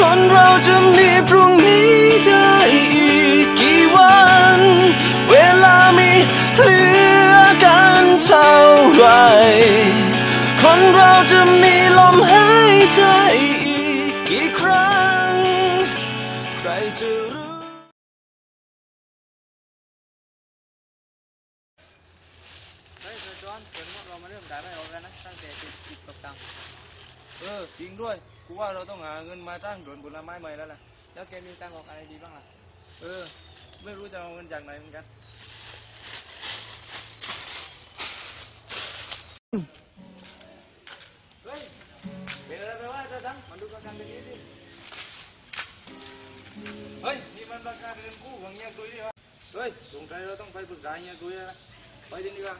คนเราจะมีพรุ่งนี้ได้อีกกี่วัน เวลามีเหลือกันเท่าไร คนเราจะมีลมหายใจอีกกี่ครั้ง ใครจะรู้เฮ้ยเสือจอนเดี๋ยวเรามาเริ่มด่าไม่ออกกันนะ ตั้งแต่ติดติดตกตังค์ เออจริงด้วยกูว่าเราต้องหาเงินมาตั้งสวนผลไม้ใหม่แล้วล่ะ แล้วแกมีตังค์ออกอะไรดีบ้างล่ะ เออ ไม่รู้จะเอาเงินจากไหนเหมือนกัน เฮ้ยเป็นอะไรไปวะเจ้าตังมาดูประกันเป็นนี้สิเฮ้ยนี่มันราคาเรือนกู้ของเฮียกุยดิวะเฮ้ยสงสัยเราต้องไปปรึกษาเฮียกุยแล้วนะไปดิดีกว่า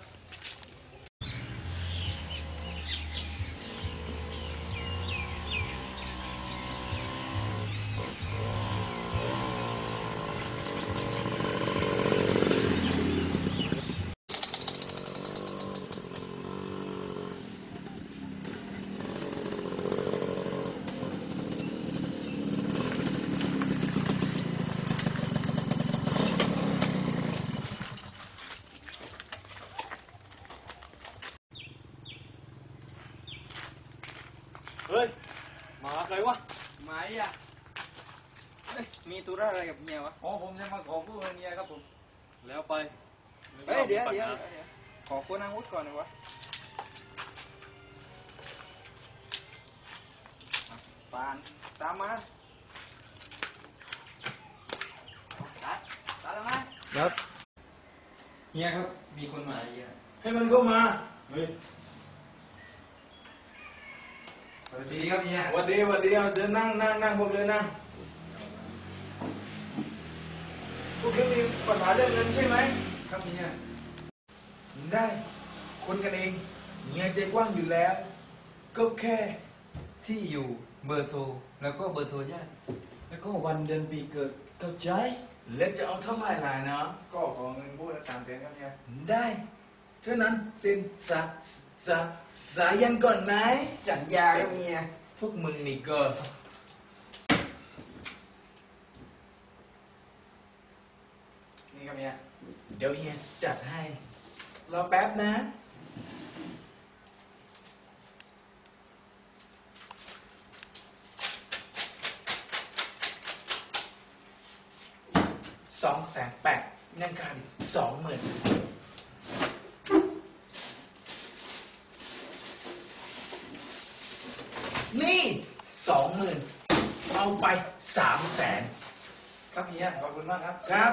เฮ้ย มาใครวะ หมายอะ เฮ้ย มี ธุระอะไรกับเมียวะอ๋อผมจะมาขอกู้เงินเมียครับผมแล้วไปเฮ้ยเดี๋ยวเดี๋ยวเดี๋ยวขอคนอาวุธก่อนหน่อยวะปานตามมาตัดตัดแล้วไหมครับเฮียครับ มีคนมาเฮียให้มันเข้ามาเฮ้ยสวัสดีครับเฮียวันดีวันดีเอาเดินนั่งนั่งนั่งผมเลยนั่งพวก คุณมีปัญหาเรื่องเงินใช่ไหมครับเฮียได้ คนกันเองเฮียใจกว้างอยู่แล้ว ก็แค่ที่อยู่เบอร์โทรแล้วก็เบอร์โทรญาติแล้วก็วันเดือนปีเกิดเข้าใจ แล้วจะเอาเท่าไหร่ล่ะเนาะก็ขอเงินพูดละสามแสนครับเนี่ยได้เท่านั้นเซ็นสาสาสายันก่อนไหมสัญญาครับเฮียพวกมึงนี่ก็นี่ครับ เนี่ยเดี๋ยวเฮียจัดให้ รอแป๊บนะ สองแสนแปดนั่นค่าดิสองหมื่นนี่สองหมื่นเอาไปสามแสนครับเฮียขอบคุณมากครับ ครับ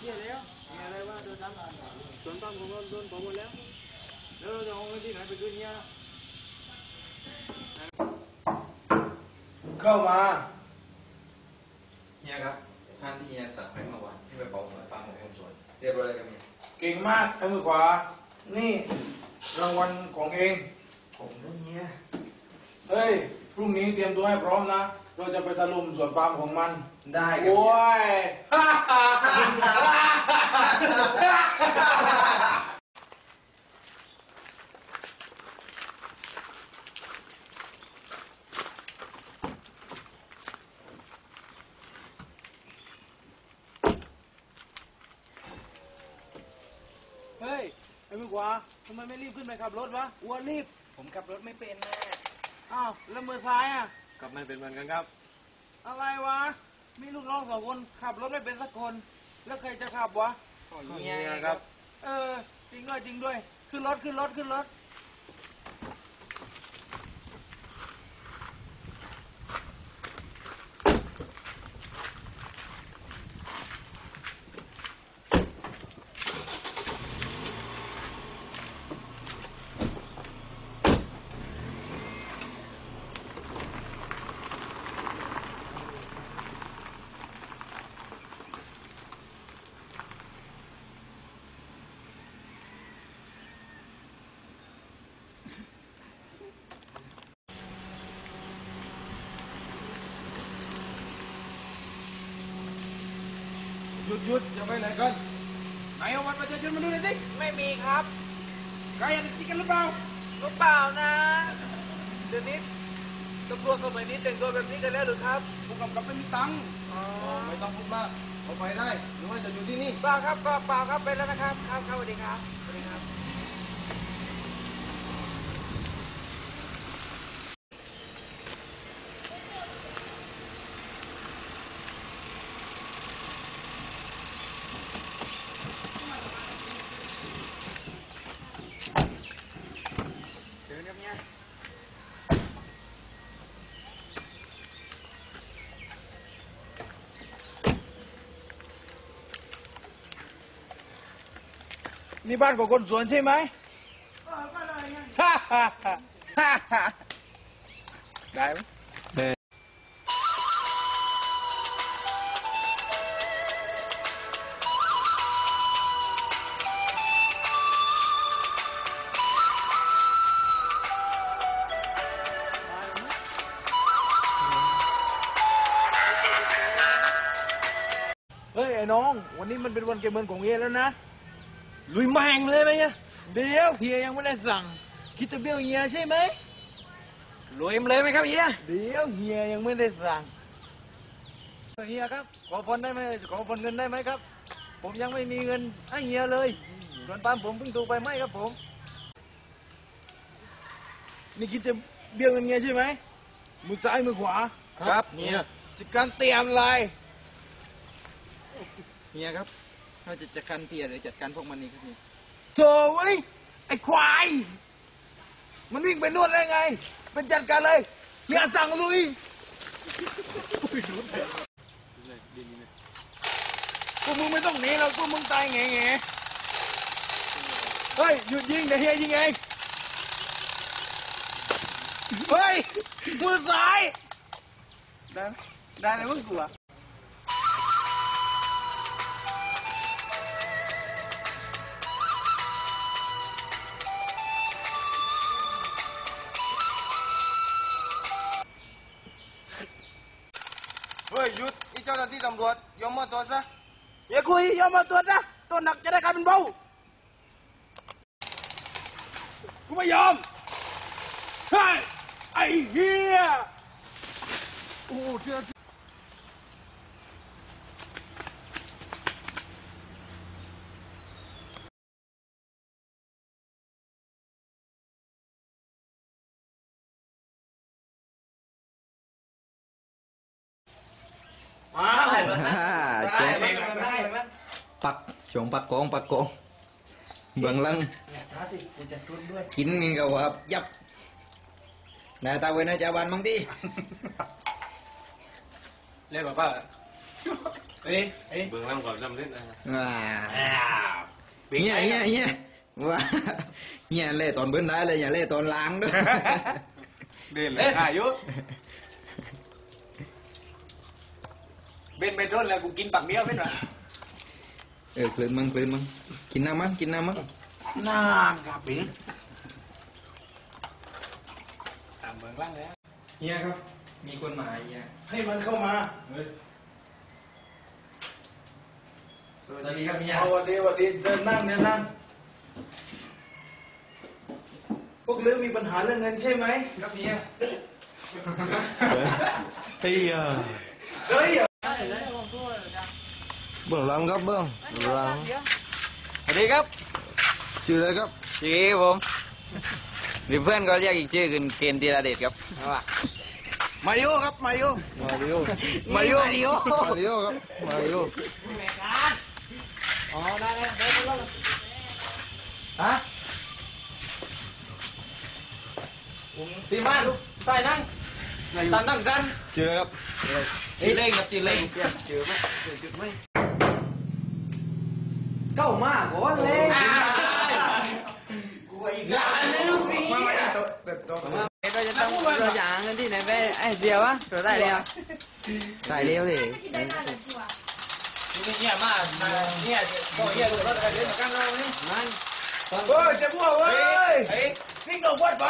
เฮ้ยเฮียแล้วมีอะไรวะเดินตามสวนปั๊มของเราโดนผมหมดแล้ว แล้วเราจะเอาเงินที่ไหนไปคืนเฮียล่ะเข้ามาเฮียครับท่านที่เฮียสั่งให้เมื่อวานที่ไปเป่าสวนปาล์มของผมสวนเรียบร้อยแล้วครับเฮียเก่งมากไอ้มือขวา นี่รางวัลของเอง ผมก็เฮียเฮ้ย รุ่งนี้เตรียมตัวให้พร้อมนะ เราจะไปตะลุมสวนปาล์มของมัน ได้ครับโอ้เฮียยเฮ้ย ไอ้มือขวาทำไมไม่รีบขึ้นไปขับรถวะ อ้วนรีบ ผมขับรถไม่เป็นนะ อ้าวแล้วมือซ้ายอะกลับไม่เป็นเหมือนกันครับ อะไรวะ มีลูกน้องสองคนขับรถไม่เป็นสักคน แล้วใครจะขับวะเฮียครับ เออ จริงด้วยจริงด้วย ขึ้นรถขึ้นรถขึ้นรถ ดหยุดจะไปไหนกันไหนเอาบัตรประชาชนมาดูหน่อยสิไม่มีครับใครอยากจะกินกันหรือเปล่ารู้เปล่านะเดี๋ยวนี้ตำรวจสมัยนี้แต่งตัวแบบนี้กันแล้วหรือครับผู้กำกับไม่มีตังค์อ๋อไม่ต้องพูดมากเอาไปได้หรือว่าจะอยู่ที่นี่เปล่าครับเปล่าเปล่าครับไปแล้วนะครับครับครับสวัสดีครับสวัสดีครับ เดี๋ยวเนี่ยเมีย นี่บ้านของคนสวนใช่ไหมฮ่าฮ่าฮ่าฮ่าได้ไหมเฮ้ยไอ้น้อง วันนี้มันเป็นวันเก็บเงินของเฮียแล้วนะ ลุยแมงเลยไหมเนี่ยเดี๋ยวเฮียยังไม่ได้สั่ง คิดจะเบี้ยวเฮียใช่ไหมรวยมเลยไหมครับเฮียเดี๋ยวเฮียยังไม่ได้สั่งเฮียครับ ขอพนได้ไหมขอพนเงินได้ไหมครับ ผมยังไม่มีเงินให้เฮียเลยส่วนปาล์มผมเพิ่งถูกไปไหมครับผม นี่คิดจะเบี้ยวเงินเฮียใช่ไหมมือซ้ายมือขวาครับเนี่ยจัดการเตรียมอะไรเฮียครับ เราจะจัดการเตียหรือจัดการพวกมันนี่ครับเฮียโถ่เว้ยไอ้ควาย มันวิ่งไปนวดได้ไงเป็นจัดการเลยอย่าสั่งลุยพวกมึงไม่ต้องหนีเราพวกมึงตายแง่แง่เฮ้ยหยุดยิงเดี๋ยวเฮียยิงเองเฮ้ยมือซ้ายได้ได้เลยมึงกลัวำรวจยอมมอบตัวซะอย่า คุยยอมมอบตัวซะตัวหนักจะได้กลายเป็นเบากูไม่ยอมเฮ้ยไอ้เหี้ยโอ้เจ้าอ้าวเจ๊ปักชงปักกองปักกองเบื้องหลังกินกันกับว่ายับนายตาเวนะจาบันบางทีเรียกป้าเฮ้ยเฮ้ยเบื้องหล่างก่อนจำเล่นนะว้าเฮียเฮียเฮียว้าเฮียเล่ตอนเบิ้นได้เลยอย่าเล่ตอนล้างด้วยเดินเลยอายุ เบนไปโดนแล้วกูกินปักเดียวเป็นไรเออกลืนมึงกลืนมึงกินน้ำมั้งกินน้ำมั้งน้ำครับปิงตามเมืองล่างแล้วเฮียครับ มีคนมาเฮียให้มันเข้ามาสวัสดีครับเฮียเอาวันดีวันดีเดินนั่งเดินนั่งพวกลือมีปัญหาเรื่องเงินใช่ไหมครับเฮียเฮ้ยอะเฮ้ย เบื้องหลังครับเบื้องหลังสวัสดีครับ ชื่ออะไรครับชื่อผมหรือเพื่อนก็เรียกอีกชื่อคือเกณฑ์ธีรเดชครับมาริโอครับมาริโอมาริโอมาริโอมาริโอมาริโอครับมาริโออ๋อได้ได้ได้ได้ฮะตีบ้านลูกใต้นั่งตามนั่งกันชื่ออะไรครับชื่อเล่งครับชื่อเล่งจืดไหมจืดไหม เก้ามากกว่าเลยกูอีกแล้วลืมพี่เราจะต้องตัวอย่างกันที่ไหนไปไอ้เดียววะตัวได้เดียวได้เร็วดิเนี่ยมาเนี่ยก็เฮียดูรถอะไรเล่นกันเราเนี่ยมันเฮ้ยเจ้าพวกเฮ้ยนิ่งลงวัดไป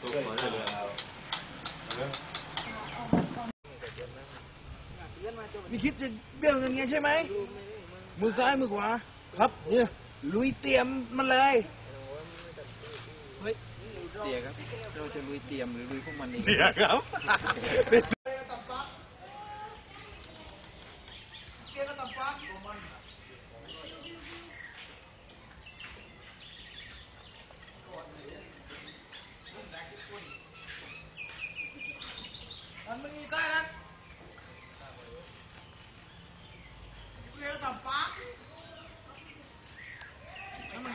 ตัวขอได้เลย นี่คิดจะเบี้ยวเงินไงใช่ไหม มือซ้ายมือขวา ครับ เนี่ย ลุยเตรียมมันเลย เตียครับ เราจะลุยเตรียมหรือลุยพวกมันเองเดี๋ยวครับ มันไม่มีใต้นั้น เรียกตับฟ้าแล้วมัน